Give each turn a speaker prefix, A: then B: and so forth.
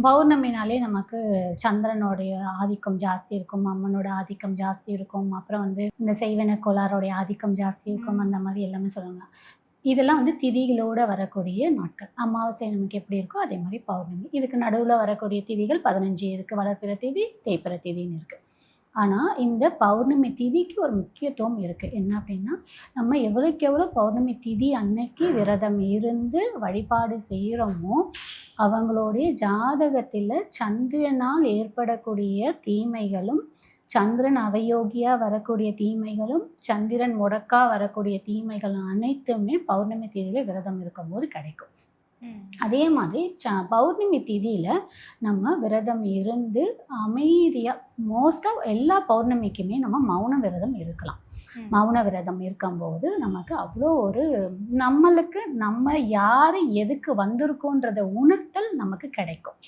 A: பௌர்ணமினாலே நமக்கு சந்திரனுடைய ஆதிக்கம் ஜாஸ்தி இருக்கும் அம்மனோட ஆதிக்கம் ஜாஸ்தி இருக்கும் அப்புறம் வந்து இந்த செய்வன கோளாரோடைய ஆதிக்கம் ஜாஸ்தி இருக்கும் அந்த மாதிரி எல்லாமே சொல்லுவாங்க. இதெல்லாம் வந்து திதிகளோட வரக்கூடிய நாட்கள். அமாவாசை நமக்கு எப்படி இருக்கோ அதே மாதிரி பௌர்ணமி. இதுக்கு நடுவில் வரக்கூடிய திதிகள் பதினஞ்சு இருக்குது வளர்ப்பிற திதி தேய்பிற திதின்னு இருக்குது ஆனால் இந்த பௌர்ணமி திதிக்கு ஒரு முக்கியத்துவம் இருக்குது என்ன அப்படின்னா நம்ம எவ்வளோக்கு எவ்வளோ பௌர்ணமி திதி அன்னைக்கு விரதம் இருந்து வழிபாடு செய்கிறோமோ அவங்களுடைய ஜாதகத்தில் சந்திரனால் ஏற்படக்கூடிய தீமைகளும் சந்திரன் அவயோகியாக வரக்கூடிய தீமைகளும் சந்திரன் முடக்கா வரக்கூடிய தீமைகள் அனைத்துமே பௌர்ணமி தேதியில் விரதம் இருக்கும்போது கிடைக்கும். அதே மாதிரி ச பௌர்ணமி திதியில் நம்ம விரதம் இருந்து அமைதியாக மோஸ்ட் ஆஃப் எல்லா பௌர்ணமிக்குமே நம்ம மௌன விரதம் இருக்கலாம். மௌன விரதம் இருக்கும்போது நமக்கு அவ்வளோ ஒரு நம்மளுக்கு நம்ம யார் எதுக்கு வந்திருக்கோன்றத உணர்த்தல் நமக்கு கிடைக்கும்.